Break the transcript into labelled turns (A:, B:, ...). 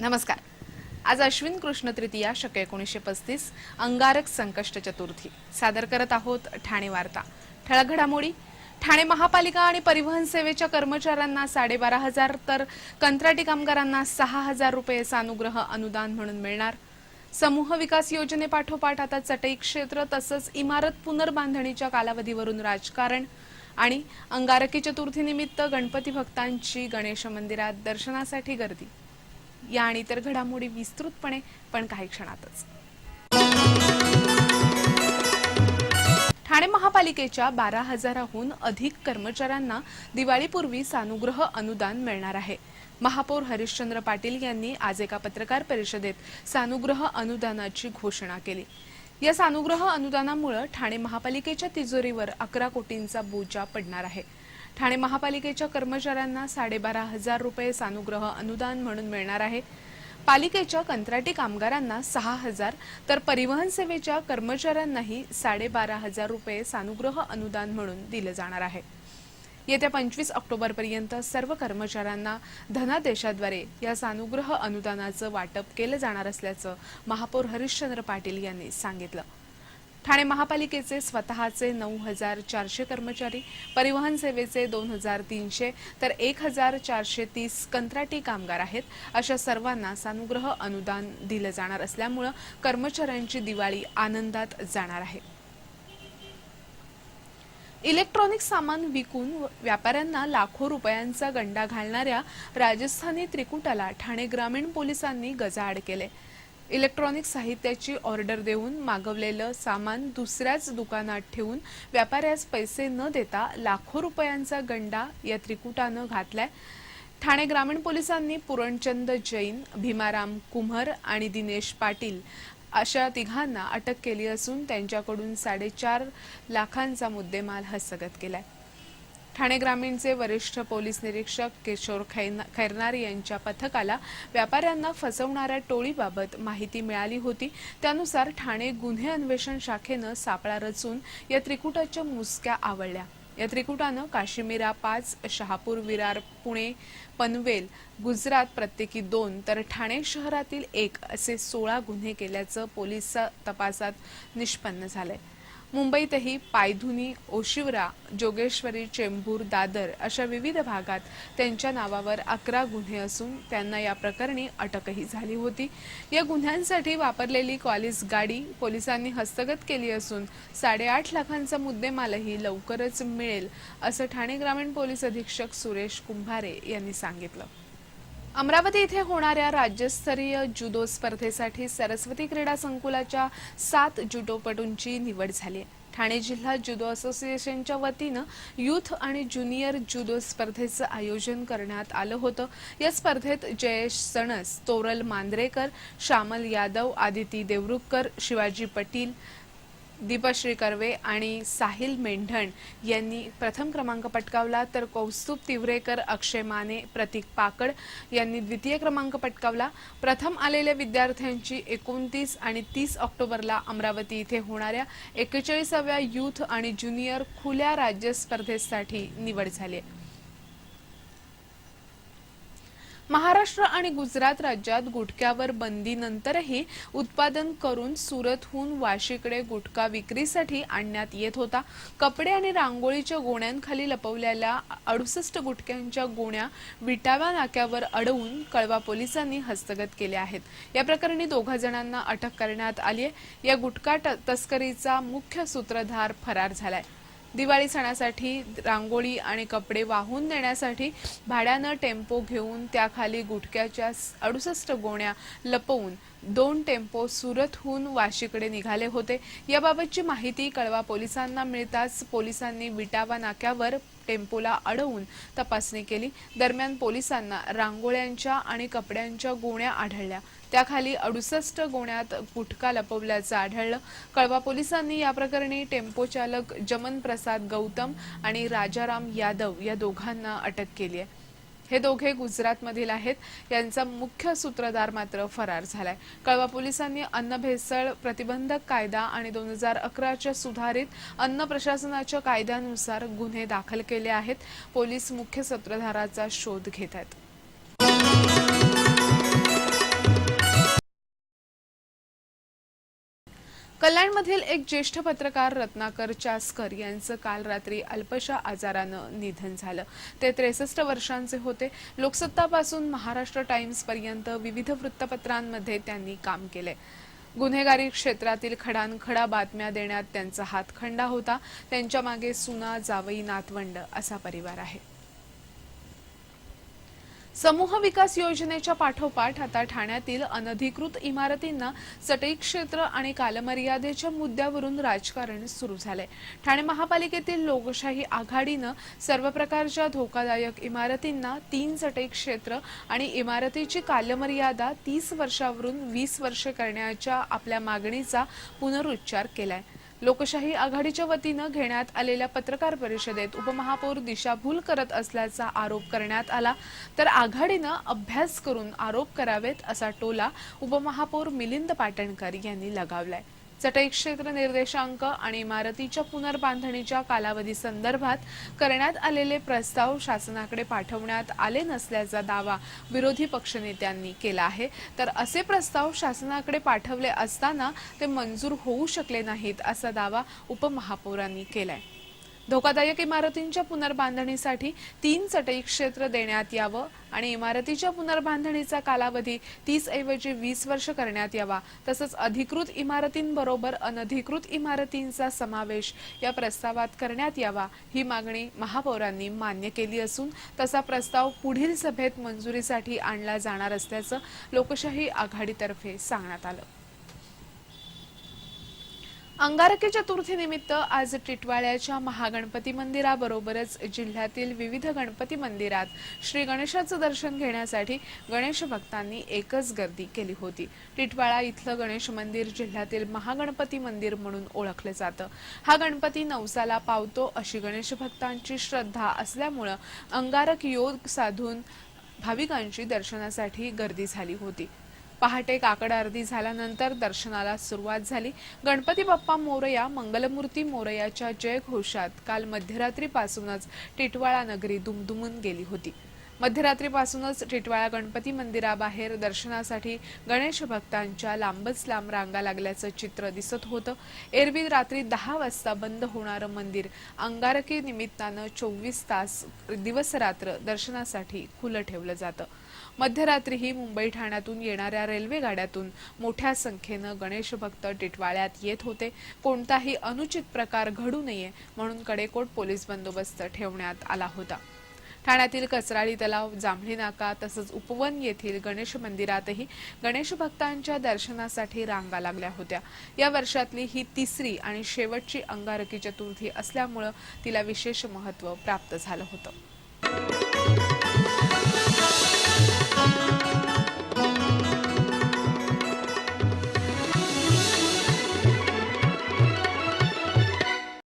A: नमस्कार. आज अश्विन कृष्ण तृतीया शक एकोणीसशे पस्तीस अंगारक संकष्ट चतुर्थी. सादर करत आहोत ठाणे वार्ता. ठळक घडामोडी. ठाणे महापालिका आणि परिवहन सेवेच्या कर्मचाऱ्यांना साडेबारा हजार तर कंत्राटी कामगारांना सहा हजार रुपये सानुग्रह अनुदान म्हणून मिळणार. समूह विकास योजनेपाठोपाठ आता चटई क्षेत्र तसंच इमारत पुनर्बांधणीच्या कालावधीवरून राजकारण आणि अंगारकी चतुर्थीनिमित्त गणपती भक्तांची गणेश मंदिरात दर्शनासाठी गर्दी. या आणि इतर घडामोडी विस्तृतपणे पण काही क्षणातच. ठाणे महापालिकेच्या बारा हजाराहून अधिक कर्मचाऱ्यांना दिवाळीपूर्वी सानुग्रह अनुदान मिळणार आहे. महापौर हरिश्चंद्र पाटील यांनी आज एका पत्रकार परिषदेत सानुग्रह अनुदानाची घोषणा केली. या सानुग्रह अनुदानामुळे ठाणे महापालिकेच्या तिजोरीवर अकरा कोटींचा बोजा पडणार आहे. ठाणे महापालिकेच्या कर्मचाऱ्यांना साडेबारा हजार रुपये सानुग्रह अनुदान म्हणून मिळणार आहे. पालिकेच्या कंत्राटी कामगारांना सहा हजार तर परिवहन सेवेच्या कर्मचाऱ्यांनाही साडेबारा हजार रुपये सानुग्रह अनुदान म्हणून दिलं जाणार आहे. येत्या पंचवीस ऑक्टोबरपर्यंत सर्व कर्मचाऱ्यांना धनादेशाद्वारे या सानुग्रह अनुदानाचं वाटप केलं जाणार असल्याचं महापौर हरिश्चंद्र पाटील यांनी सांगितलं. ठाणे महापालिकेचे स्वतःचे नऊ हजार चारशे कर्मचारी परिवहन सेवेचे दोन हजार तीनशे तर एक हजार चारशे तीस कंत्राटी कामगार आहेत. अशा सर्वांना सानुग्रह अनुदान दिलं जाणार असल्यामुळं कर्मचाऱ्यांची दिवाळी आनंदात जाणार आहे. इलेक्ट्रॉनिक सामान विकून व्यापाऱ्यांना लाखो रुपयांचा गंडा घालणाऱ्या राजस्थानी त्रिकुटाला ठाणे ग्रामीण पोलिसांनी गजाआड केले. इलेक्ट्रॉनिक साहित्याची ऑर्डर देऊन मागवलेलं सामान दुसऱ्याच दुकानात ठेवून व्यापाऱ्यास पैसे न देता लाखो रुपयांचा गंडा या त्रिकुटानं घातलाय. ठाणे ग्रामीण पोलिसांनी पुरणचंद जैन भीमाराम कुंभर आणि दिनेश पाटील अशा तिघांना अटक केली असून त्यांच्याकडून साडेचार लाखांचा मुद्देमाल हस्तगत केलाय. ठाणे ग्रामीणचे वरिष्ठ पोलीस निरीक्षक किशोर खैन- खैरनार यांच्या पथकाला व्यापाऱ्यांना फसवणाऱ्या टोळीबाबत माहिती मिळाली होती. त्यानुसार ठाणे गुन्हे अन्वेषण शाखेनं सापळा रचून या त्रिकुटाच्या मुसक्या आवळल्या. या त्रिकुटानं काश्मीरा पाच शहापूर विरार पुणे पनवेल गुजरात प्रत्येकी दोन तर ठाणे शहरातील एक असे सोळा गुन्हे केल्याचं पोलीस तपासात निष्पन्न झालंय. मुंबईतही पायधुनी ओशिवरा जोगेश्वरी चेंबूर दादर अशा विविध भागात त्यांच्या नावावर अकरा गुन्हे असून त्यांना या प्रकरणी अटकही झाली होती. या गुन्ह्यांसाठी वापरलेली कॉलिस गाडी पोलिसांनी हस्तगत केली असून साडेआठ लाखांचा मुद्देमालही लवकरच मिळेल असं ठाणे ग्रामीण पोलीस अधीक्षक सुरेश कुंभारे यांनी सांगितलं. अमरावती इथे होणाऱ्या राज्यस्तरीय जुदो स्पर्धेसाठी सरस्वती क्रीडा संकुलाच्या सात जुडोपटूंची निवड झाली आहे. ठाणे जिल्हा जुदो असोसिएशनच्या वतीनं युथ आणि ज्युनियर जुदो स्पर्धेचं आयोजन करण्यात आलं होतं. या स्पर्धेत जयेश सणस तोरल मांद्रेकर श्यामल यादव आदिती देवरुखकर शिवाजी पटील दीपश्री कर्वे आणि साहिल मेंढण यांनी प्रथम क्रमांक पटकावला तर कौस्तुभ तिवरेकर अक्षय माने प्रतीक पाकड यांनी द्वितीय क्रमांक पटकावला. प्रथम आलेल्या विद्यार्थ्यांची एकोणतीस आणि तीस ऑक्टोबरला अमरावती इथे होणाऱ्या एक्केचाळीसाव्या युथ आणि ज्युनियर खुल्या राज्य स्पर्धेसाठी निवड झाली आहे. महाराष्ट्र आणि गुजरात राज्यात गुटख्यावर बंदीनंतरही उत्पादन करून सुरतहून वाशीकडे गुटखा विक्रीसाठी आणण्यात येत होता. कपडे आणि रांगोळीच्या गोण्यांखाली लपवलेल्या अडुसष्ट गुटख्यांच्या गोण्या विटाव्या नाक्यावर अडवून कळवा पोलिसांनी हस्तगत केल्या आहेत. या प्रकरणी दोघा जणांना अटक करण्यात आली आहे. या गुटखा ट- तस्करीचा मुख्य सूत्रधार फरार झालाय. दिवाळी सणासाठी रांगोळी आणि कपडे वाहून देण्यासाठी भाड्यानं टेम्पो घेऊन त्याखाली गुटख्याच्या अडुसष्ट गोण्या लपवून दोन टेम्पो सुरतहून वाशीकडे निघाले होते. याबाबतची माहिती कळवा पोलिसांना मिळताच पोलिसांनी विटावा नाक्यावर टेम्पोला अडवून तपासणी केली. दरम्यान पोलिसांना रांगोळ्यांच्या आणि कपड्यांच्या गोण्या आढळल्या. त्याखाली अडुसष्ट गोण्यात गुटखा लपवल्याचं आढळलं. कळवा पोलिसांनी या प्रकरणी टेम्पो चालक जमन प्रसाद गौतम आणि राजाराम यादव या दोघांना अटक केली आहे. हे दोघे गुजरातमधील आहेत. यांचा मुख्य सूत्रधार मात्र फरार झालाय. कळवा पोलिसांनी अन्न भेसळ प्रतिबंधक कायदा आणि दोन हजार अकराच्या सुधारित अन्न प्रशासनाच्या कायद्यानुसार गुन्हे दाखल केले आहेत. पोलीस मुख्य सूत्रधाराचा शोध घेत आहेत. कल्याणमधील एक ज्येष्ठ पत्रकार रत्नाकर चासकर यांचं काल रात्री अल्पशा आजारानं निधन झालं. ते त्रेसष्ट वर्षांचे होते. लोकसत्तापासून महाराष्ट्र टाइम्स पर्यंत विविध वृत्तपत्रांमध्ये त्यांनी काम केले. गुन्हेगारी क्षेत्रातील खडानखडा बातम्या देण्यात त्यांचा हातखंडा होता. त्यांच्या मागे सुना जावई नातवंड असा परिवार आहे. समूह विकास योजनेच्या पाठोपाठ आता ठाण्यातील अनधिकृत इमारतींना सटई क्षेत्र आणि कालमर्यादेच्या मुद्द्यावरून राजकारण सुरू झालंय. ठाणे महापालिकेतील लोकशाही आघाडीनं सर्व प्रकारच्या धोकादायक इमारतींना तीन सटई क्षेत्र आणि इमारतीची कालमर्यादा तीस वर्षावरून वीस वर्षे करण्याच्या आपल्या मागणीचा पुनरुच्चार केलाय. लोकशाही आघाडीच्या वतीनं घेण्यात आलेल्या पत्रकार परिषदेत उपमहापौर दिशाभूल करत असल्याचा आरोप करण्यात आला. तर आघाडीनं अभ्यास करून आरोप करावेत असा टोला उपमहापौर मिलिंद पाटणकर यांनी लगावलाय. चटई क्षेत्र निर्देशांक आणि इमारतीच्या पुनर्बांधणीच्या कालावधी संदर्भात करण्यात आलेले प्रस्ताव शासनाकडे पाठवण्यात आले नसल्याचा दावा विरोधी पक्षनेत्यांनी केला आहे. तर असे प्रस्ताव शासनाकडे पाठवले असताना ते मंजूर होऊ शकले नाहीत असा दावा उपमहापौरांनी केलाय. धोकादायक इमारतींच्या पुनर्बांधणीसाठी तीन चटई क्षेत्र देण्यात यावं आणि इमारतीच्या पुनर्बांधणीचा कालावधी तीस ऐवजी वीस वर्ष करण्यात यावा. तसंच अधिकृत इमारतींबरोबर अनधिकृत इमारतींचा समावेश या प्रस्तावात करण्यात यावा ही मागणी महापौरांनी मान्य केली असून तसा प्रस्ताव पुढील सभेत मंजुरीसाठी आणला जाणार असल्याचं लोकशाही आघाडीतर्फे सांगण्यात आलं. अंगारकी चतुर्थीनिमित्त आज टिटवाळ्याच्या महागणपती मंदिराबरोबरच जिल्ह्यातील विविध गणपती मंदिरात श्री गणेशाचं दर्शन घेण्यासाठी गणेश भक्तांनी एकच गर्दी केली होती. टिटवाळा इथलं गणेश मंदिर जिल्ह्यातील महागणपती मंदिर म्हणून ओळखलं जातं. हा गणपती नवसाला पावतो अशी गणेश भक्तांची श्रद्धा असल्यामुळं अंगारक योग साधून भाविकांची दर्शनासाठी गर्दी झाली होती. पहाटे काकड अर्धी झाल्यानंतर दर्शनाला सुरुवात झाली. गणपती बाप्पा मोरया मंगलमूर्ती मोरयाच्या जयघोषात काल मध्यरात्रीपासूनच टिटवाळा नगरी दुमदुमून गेली होती. मध्यरात्रीपासूनच टिटवाळा गणपती मंदिराबाहेर दर्शनासाठी गणेश भक्तांच्या लांबच लांब रांगा लागल्याचं चित्र दिसत होतं. एरवी रात्री दहा वाजता बंद होणारं मंदिर अंगारकी निमित्तानं चोवीस तास दिवस रात्र दर्शनासाठी खुलं ठेवलं जातं. मध्यरात्रीही मुंबई ठाण्यातून येणाऱ्या रेल्वे गाड्यातून मोठ्या संख्येनं गणेश भक्त टिटवाळ्यात येत होते. कोणताही अनुचित प्रकार घडू नये म्हणून कडेकोट पोलीस बंदोबस्त ठेवण्यात आला होता. ठाण्यातील कचराळी तलाव जांभळी नाका तसंच उपवन येथील गणेश मंदिरातही गणेश भक्तांच्या दर्शनासाठी रांगा लागल्या होत्या. या वर्षातली ही तिसरी आणि शेवटची अंगारकी चतुर्थी असल्यामुळं तिला विशेष महत्त्व प्राप्त झालं होतं.